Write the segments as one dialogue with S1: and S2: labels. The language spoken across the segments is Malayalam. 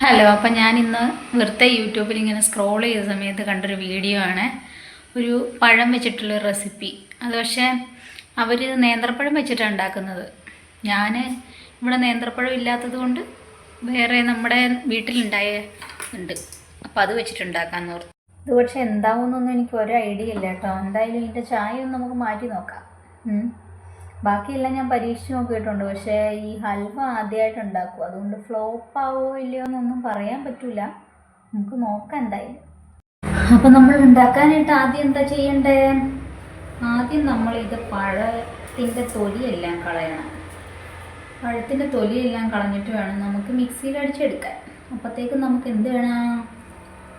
S1: ഹലോ അപ്പം ഞാൻ ഇന്ന് വെറുതെ യൂട്യൂബിൽ ഇങ്ങനെ സ്ക്രോൾ ചെയ്ത സമയത്ത് കണ്ടൊരു വീഡിയോ ആണ്. ഒരു പഴം വെച്ചിട്ടുള്ള റെസിപ്പി അത് പക്ഷേ അവർ നേന്ത്രപ്പഴം വെച്ചിട്ടാണ് ഉണ്ടാക്കുന്നത്. ഞാൻ ഇവിടെ നേന്ത്രപ്പഴം ഇല്ലാത്തത് കൊണ്ട് വേറെ നമ്മുടെ വീട്ടിലുണ്ടായ ഉണ്ട്. അപ്പോൾ അത് വെച്ചിട്ടുണ്ടാക്കാൻ ഓർത്തു. ഇത് പക്ഷേ എന്താവുമെന്നൊന്നും എനിക്ക് ഒരു ഐഡിയ ഇല്ല കേട്ടോ. എന്തായാലും ഇതിന്റെ ചായ ഒന്ന് നമുക്ക് മാറ്റി നോക്കാം. ബാക്കിയെല്ലാം ഞാൻ പരീക്ഷിച്ച് നോക്കിയിട്ടുണ്ട്. പക്ഷേ ഈ ഹൽവ ആദ്യമായിട്ട് ഉണ്ടാക്കും. അതുകൊണ്ട് ഫ്ലോപ്പ് ആവോ ഇല്ലയോ എന്നൊന്നും പറയാൻ പറ്റില്ല നമുക്ക് നോക്കാം എന്തായാലും. അപ്പം നമ്മൾ ഉണ്ടാക്കാനായിട്ട് ആദ്യം എന്താ ചെയ്യണ്ടേ? ആദ്യം നമ്മൾ ഇത് പഴത്തിന്റെ തൊലിയെല്ലാം കളയണം. പഴത്തിന്റെ തൊലിയെല്ലാം കളഞ്ഞിട്ട് വേണം നമുക്ക് മിക്സിയിൽ അടിച്ചെടുക്കാൻ. അപ്പത്തേക്ക് നമുക്ക് എന്ത് വേണം?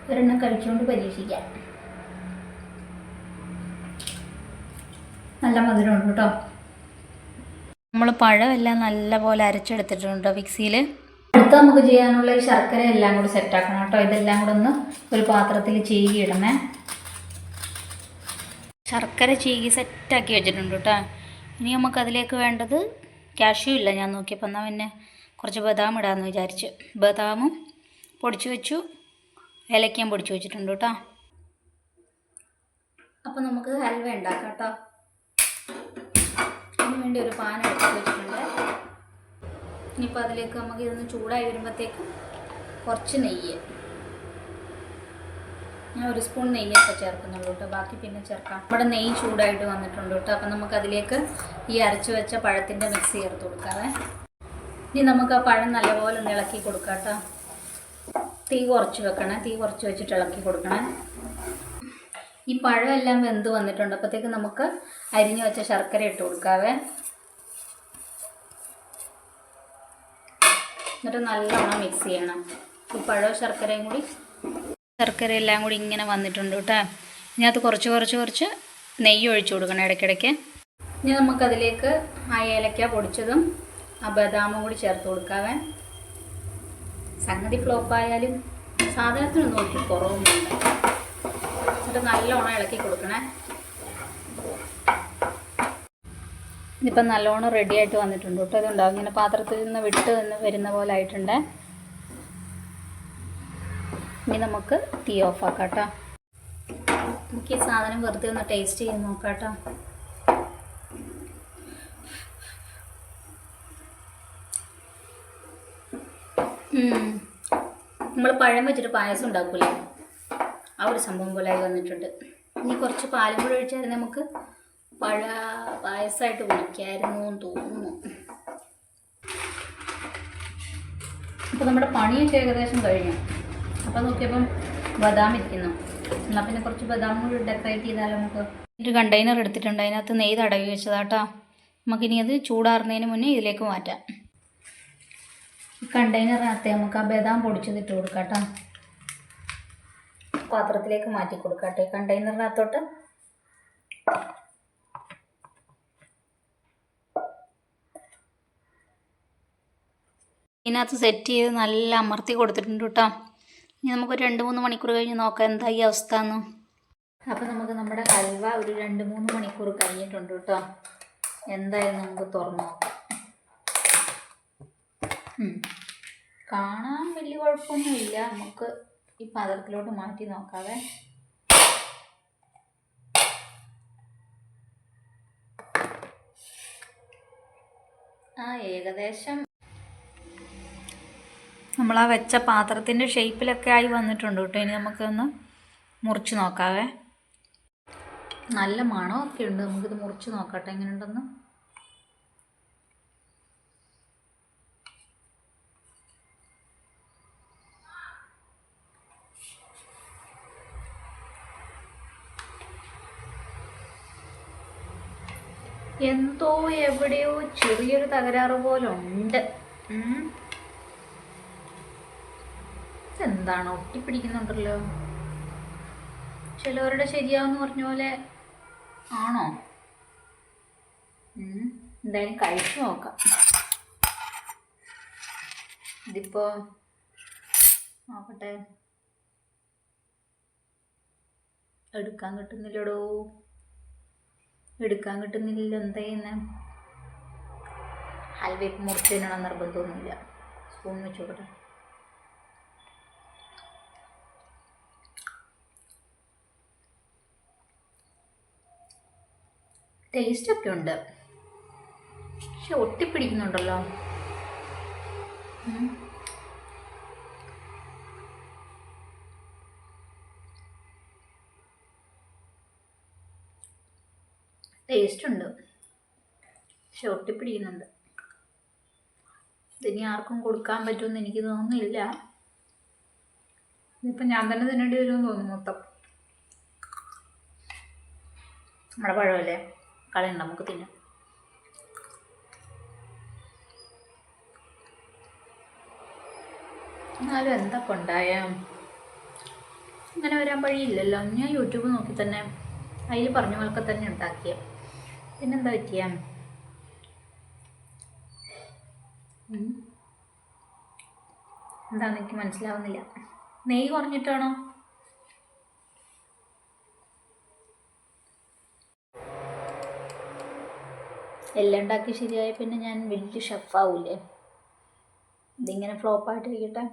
S1: ഒരെണ്ണം കഴിച്ചുകൊണ്ട് പരീക്ഷിക്കാം. നല്ല മധുരമുണ്ട് കേട്ടോ. നമ്മൾ പഴമെല്ലാം നല്ലപോലെ അരച്ചെടുത്തിട്ടുണ്ട് മിക്സിയിൽ. അടുത്ത നമുക്ക് ചെയ്യാനുള്ള ഈ ശർക്കര എല്ലാം കൂടി സെറ്റാക്കണം കേട്ടോ. ഇതെല്ലാം കൂടെ ഒന്ന് ഒരു പാത്രത്തിൽ ചീകി ഇടണേ. ശർക്കര ചീകി സെറ്റാക്കി വെച്ചിട്ടുണ്ട് കേട്ടോ. ഇനി നമുക്ക് അതിലേക്ക് വേണ്ടത് കാഷ്യൂ ഇല്ല. ഞാൻ നോക്കിയപ്പോൾ എന്നാൽ പിന്നെ കുറച്ച് ബദാം ഇടാമെന്ന് വിചാരിച്ച്. ബദാമും പൊടിച്ചു വെച്ചു. ഏലക്കയും പൊടിച്ചു വെച്ചിട്ടുണ്ട് കേട്ടോ. അപ്പോൾ നമുക്ക് ഹൽവ ഉണ്ടാക്കാം കേട്ടോ. അതിന് ഒരു പാൻ എടുത്ത് വെച്ചിട്ടുണ്ട്. ഇനിയിപ്പോൾ അതിലേക്ക് നമുക്ക് ഇതൊന്ന് ചൂടായി വരുമ്പോഴത്തേക്കും കുറച്ച് നെയ്യ്. ഞാൻ ഒരു സ്പൂൺ നെയ്യൊക്കെ ചേർക്കുന്നുള്ളൂ കേട്ടോ. ബാക്കി പിന്നെ ചേർക്കാം. നമ്മുടെ നെയ്യ് ചൂടായിട്ട് വന്നിട്ടുണ്ട് കേട്ടോ. അപ്പം നമുക്ക് അതിലേക്ക് ഈ അരച്ച് വെച്ച പഴത്തിന്റെ മിക്സ് ചേർത്ത് കൊടുക്കാം ഇനി നമുക്ക് ആ പഴം നല്ലപോലെ ഒന്ന് ഇളക്കി കൊടുക്കാം കേട്ടോ. തീ കുറച്ച് വെക്കണേ. തീ കുറച്ച് വെച്ചിട്ട് ഇളക്കി കൊടുക്കണേ. ഈ പഴമെല്ലാം വെന്ത് വന്നിട്ടുണ്ട്. അപ്പോഴത്തേക്ക് നമുക്ക് അരിഞ്ഞു വെച്ച ശർക്കര ഇട്ട് കൊടുക്കാവേ. എന്നിട്ട് നല്ലോണം മിക്സ് ചെയ്യണം. ഈ പഴവും ശർക്കരയും കൂടി ശർക്കര എല്ലാം കൂടി ഇങ്ങനെ വന്നിട്ടുണ്ട് കേട്ടോ. ഇതിനകത്ത് കുറച്ച് കുറച്ച് കുറച്ച് നെയ്യ് ഒഴിച്ചു കൊടുക്കണം ഇടയ്ക്കിടയ്ക്ക്. ഇനി നമുക്കതിലേക്ക് ആ ഏലക്ക പൊടിച്ചതും ആ ബദാമും കൂടി ചേർത്ത് കൊടുക്കാവേ. സംഗതി ഫ്ലോപ്പായാലും സാധനത്തിനൊന്നും നോക്കി കുറവൊന്നുമില്ല. എന്നിട്ട് നല്ലോണം ഇളക്കി കൊടുക്കണേ. ഇതിപ്പം നല്ലോണം റെഡി ആയിട്ട് വന്നിട്ടുണ്ട് കേട്ടോ. ഇതുണ്ടാവും ഇങ്ങനെ പാത്രത്തിൽ നിന്ന് വിട്ട് നിന്ന് വരുന്ന പോലെ ആയിട്ടുണ്ട്. ഇനി നമുക്ക് തീ ആക്കാം കേട്ടോ. നമുക്ക് ഈ സാധനം വെറുതെ ഒന്ന് ടേസ്റ്റ് ചെയ്ത് നോക്കാം കേട്ടോ. നമ്മൾ പഴം വെച്ചിട്ട് പായസം ഉണ്ടാക്കൂലേ? ആ ഒരു സംഭവം പോലെ ആയി വന്നിട്ടുണ്ട്. ഇനി കുറച്ച് പാലും കൂടെ ഒഴിച്ചായിരുന്നു നമുക്ക് പഴ പായസമായിട്ട് കുടിക്കായിരുന്നു എന്ന് തോന്നുന്നു. അപ്പോൾ നമ്മുടെ പണിയൊക്കെ ഏകദേശം കഴിഞ്ഞു. അപ്പോൾ നോക്കിയപ്പം ബദാം ഇരിക്കുന്നു. എന്നാൽ പിന്നെ കുറച്ച് ബദാം കൂടി ഡെക്കറേറ്റ് ചെയ്താൽ നമുക്ക്? ഒരു കണ്ടെയ്നർ എടുത്തിട്ടുണ്ട്. അതിനകത്ത് നെയ്ത് അടവി വെച്ചതാട്ടോ. നമുക്കിനി അത് ചൂടാറുന്നതിന് മുന്നേ ഇതിലേക്ക് മാറ്റാം. ഈ കണ്ടെയ്നറിനകത്ത് നമുക്ക് ആ ബദാം പൊടിച്ചതിട്ട് കൊടുക്കാം കേട്ടോ പാത്രത്തിലേക്ക് മാറ്റി കൊടുക്കട്ടെ. കണ്ടെയ്നറിനകത്തോട്ട്. ഇതിനകത്ത് സെറ്റ് ചെയ്ത് നല്ല അമർത്തി കൊടുത്തിട്ടുണ്ട് കേട്ടോ. ഇനി നമുക്ക് രണ്ട് മൂന്ന് മണിക്കൂർ കഴിഞ്ഞ് നോക്കാം എന്താ ഈ അവസ്ഥ എന്ന് അപ്പോൾ നമുക്ക് നമ്മുടെ ഹൽവ ഒരു രണ്ട് മൂന്ന് മണിക്കൂർ കഴിഞ്ഞിട്ടുണ്ട് കേട്ടോ. എന്തായാലും നമുക്ക് തുറന്നു നോക്കാം. കാണാൻ വലിയ കുഴപ്പമൊന്നുമില്ല. നമുക്ക് ഈ പാത്രത്തിലോട്ട് മാറ്റി നോക്കാവേ. ആ ഏകദേശം. നമ്മൾ ആ വെച്ച പാത്രത്തിന്റെ ഷേപ്പിലൊക്കെ ആയി വന്നിട്ടുണ്ട് കേട്ടോ. ഇനി നമുക്കൊന്ന് മുറിച്ച് നോക്കാവേ. നല്ല മണമൊക്കെ ഉണ്ട്. നമുക്കിത് മുറിച്ച് നോക്കട്ടെ. എങ്ങനെയുണ്ടെന്ന്? എന്തോ എവിടെയോ ചെറിയൊരു തകരാറ് പോലെ ഉണ്ട് എന്താണ് ഒട്ടിപ്പിടിക്കുന്നുണ്ടല്ലോ. ചിലവരുടെ ശരിയാവെന്ന് പറഞ്ഞ പോലെ ആണോ. എന്തായാലും കഴിച്ചു നോക്കാം. ഇതിപ്പോ നോക്കട്ടെ എടുക്കാൻ കിട്ടുന്നില്ലടോ. എടുക്കാൻ കിട്ടുന്നില്ലല്ലോ എന്താ ചെയ്യുന്നത് ഹൽവയ്ക്ക് മുറിച്ച് തന്നെ നിർബന്ധമൊന്നുമില്ല. സ്പൂൺ വെച്ചോട്ടെ ടേസ്റ്റൊക്കെ ഉണ്ട്. പക്ഷെ ഒട്ടിപ്പിടിക്കുന്നുണ്ടല്ലോ. ടേസ്റ്റ് ഉണ്ട്. പക്ഷെ ഒട്ടിപ്പിടിക്കുന്നുണ്ട് ഇതിനി ആർക്കും കൊടുക്കാൻ പറ്റുമെന്ന് എനിക്ക് തോന്നുന്നില്ല. ഇപ്പം ഞാൻ തന്നെ തിന്നേണ്ടി വരുമെന്ന് തോന്നുന്നു മൊത്തം. നമ്മുടെ പഴമല്ലേ? കളയണ്ട നമുക്ക് തിന്നാം. എന്നാലും എന്താ കൊണ്ടായ? അങ്ങനെ വരാൻ വഴിയില്ലല്ലോ. ഞാൻ യൂട്യൂബ് നോക്കി തന്നെ അതിൽ പറഞ്ഞ പോലൊക്കെ തന്നെ ഉണ്ടാക്കിയ. പിന്നെന്താ പറ്റിയ. എന്താന്ന് എനിക്ക് മനസ്സിലാവുന്നില്ല. നെയ്യ് കുറഞ്ഞിട്ടാണോ? എല്ലാം ഉണ്ടാക്കി ശരിയായ പിന്നെ ഞാൻ വലിയ ഷെഫാവൂലേ ഇതിങ്ങനെ ഫ്ലോപ്പായിട്ട് ഇരിക്കട്ടെ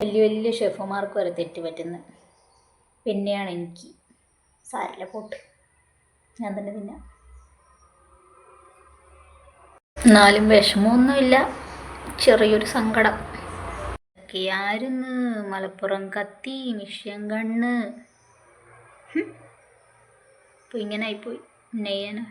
S1: വലിയ വലിയ ഷെഫുമാർക്ക് വരെ തെറ്റ് പറ്റുന്നത് പിന്നെയാണ് എനിക്ക് സാരില്ല പോട്ട്. ഞാൻ തന്നെ തിന്നാം. എന്നാലും വിഷമമൊന്നുമില്ല. ചെറിയൊരു സങ്കടം. ആരുന്ന് മലപ്പുറം കത്തി മിഷ്യൻ കണ്ണ്. ഇപ്പൊ ഇങ്ങനെ ആയിപ്പോയി നെയ്യാനാ.